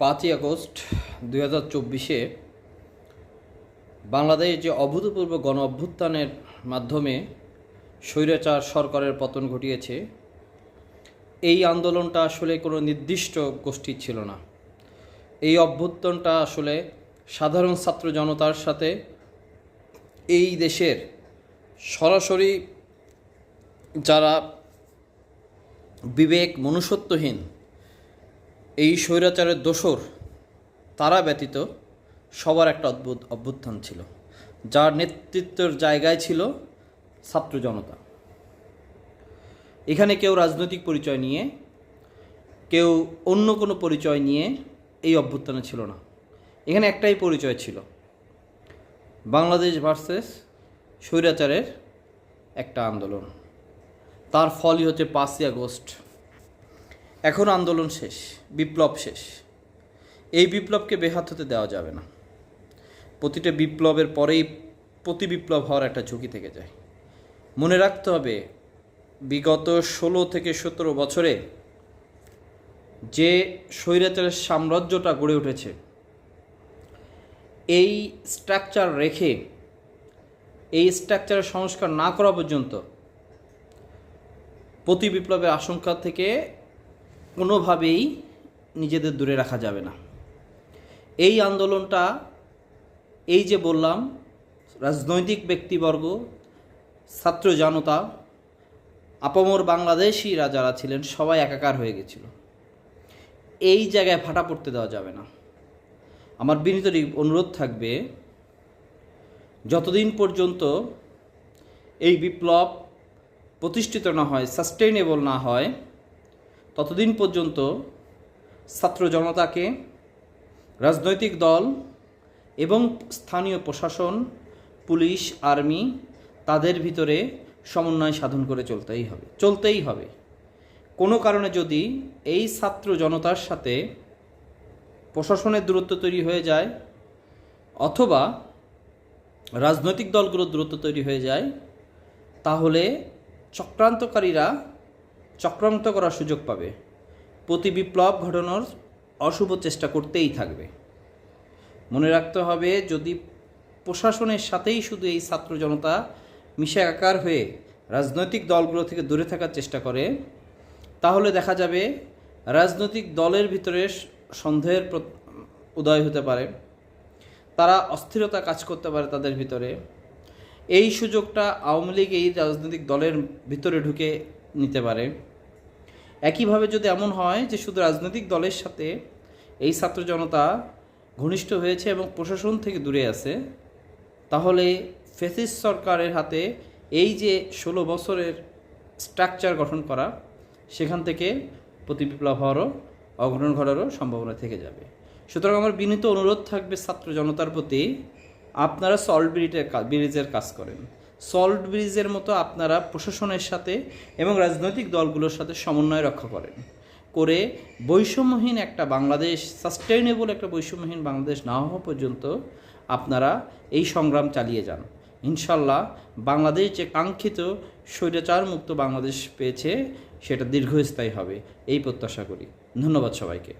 পাঁচই আগস্ট দুই হাজার চব্বিশে বাংলাদেশ যে অভূতপূর্ব গণ অভ্যুত্থানের মাধ্যমে স্বৈরাচার সরকারের পতন ঘটিয়েছে, এই আন্দোলনটা আসলে কোনো নির্দিষ্ট গোষ্ঠীর ছিল না। এই অভ্যুত্থানটা আসলে সাধারণ ছাত্র জনতার সাথে এই দেশের সরাসরি যারা বিবেক মনুষ্যত্বহীন এই স্বৈরাচারের দোসর, তারা ব্যতীত সবার একটা অদ্ভুত অভ্যুত্থান ছিল, যার নেতৃত্বের জায়গায় ছিল ছাত্র জনতা। এখানে কেউ রাজনৈতিক পরিচয় নিয়ে, কেউ অন্য কোনো পরিচয় নিয়ে এই অভ্যুত্থানে ছিল না। এখানে একটাই পরিচয় ছিল, বাংলাদেশ ভার্সেস স্বৈরাচারের একটা আন্দোলন। তার ফলই হচ্ছে পাঁচই আগস্ট। এখন আন্দোলন শেষ, বিপ্লব শেষ। এই বিপ্লবকে বেহাত হতে দেওয়া যাবে না। প্রতিটা বিপ্লবের পরেই প্রতি বিপ্লব হওয়ার একটা ঝুঁকি থেকে যায়। মনে রাখতে হবে, বিগত ষোলো থেকে সতেরো বছরে যে স্বৈরাচারের সাম্রাজ্যটা গড়ে উঠেছে, এই স্ট্রাকচার রেখে, এই স্ট্রাকচারের সংস্কার না করা পর্যন্ত প্রতি বিপ্লবের আশঙ্কা থেকে কোনোভাবেই নিজেদের দূরে রাখা যাবে না। এই আন্দোলনটা, এই যে বললাম, রাজনৈতিক ব্যক্তিবর্গ, ছাত্র জনতা, আপামর বাংলাদেশিরা যারা ছিলেন, সবাই একাকার হয়ে গেছিল। এই জায়গায় ফাটা পড়তে দেওয়া যাবে না। আমার বিনীত অনুরোধ থাকবে, যতদিন পর্যন্ত এই বিপ্লব প্রতিষ্ঠিত না হয় সাস্টেইনেবল না হয় ততদিন পর্যন্ত ছাত্র জনতাকে রাজনৈতিক দল এবং স্থানীয় প্রশাসন, পুলিশ, আর্মি তাদের ভিতরে সমন্বয় সাধন করে চলতেই হবে চলতেই হবে। কোনো কারণে যদি এই ছাত্র জনতার সাথে প্রশাসনের দূরত্ব তৈরি হয়ে যায় অথবা রাজনৈতিক দলগুলোর দূরত্ব তৈরি হয়ে যায়, তাহলে চক্রান্তকারীরা চক্রান্ত করার সুযোগ পাবে। প্রতি বিপ্লব ঘটানোর অশুভ চেষ্টা করতেই থাকবে। মনে রাখতে হবে, যদি প্রশাসনের সাথেই শুধু এই ছাত্র জনতা মিশে একাকার হয়ে রাজনৈতিক দলগুলো থেকে দূরে থাকার চেষ্টা করে, তাহলে দেখা যাবে রাজনৈতিক দলের ভিতরে সন্দেহের উদয় হতে পারে। তারা অস্থিরতা কাজ করতে পারে তাদের ভিতরে। এই সুযোগটা আওয়ামী লীগ এই রাজনৈতিক দলের ভিতরে ঢুকে নিতে পারে। একইভাবে যদি এমন হয় যে শুধু রাজনৈতিক দলের সাথে এই ছাত্র জনতা ঘনিষ্ঠ হয়েছে এবং প্রশাসন থেকে দূরে আছে, তাহলে ফেসিস সরকারের হাতে এই যে ষোলো বছরের স্ট্রাকচার গঠন করা, সেখান থেকে প্রতি বিপ্লব হওয়ারও, অঘটন ঘটারও সম্ভাবনা থেকে যাবে। সুতরাং আমার বিনীত অনুরোধ থাকবে ছাত্র জনতার প্রতি, আপনারা সল্ট ব্রিজের ব্রিজের কাজ করেন। সল্ট ব্রিজের মতো আপনারা প্রশাসনের সাথে এবং রাজনৈতিক দলগুলোর সাথে সমন্বয় রক্ষা করেন। করে বৈষম্যহীন একটা বাংলাদেশ সাস্টেইনেবল একটা বৈষম্যহীন বাংলাদেশ না হওয়া পর্যন্ত আপনারা এই সংগ্রাম চালিয়ে যান। ইনশাল্লাহ বাংলাদেশ যে কাঙ্ক্ষিত স্বৈরাচার মুক্ত বাংলাদেশ পেয়েছে, সেটা দীর্ঘস্থায়ী হবে। এই প্রত্যাশা করি। ধন্যবাদ সবাইকে।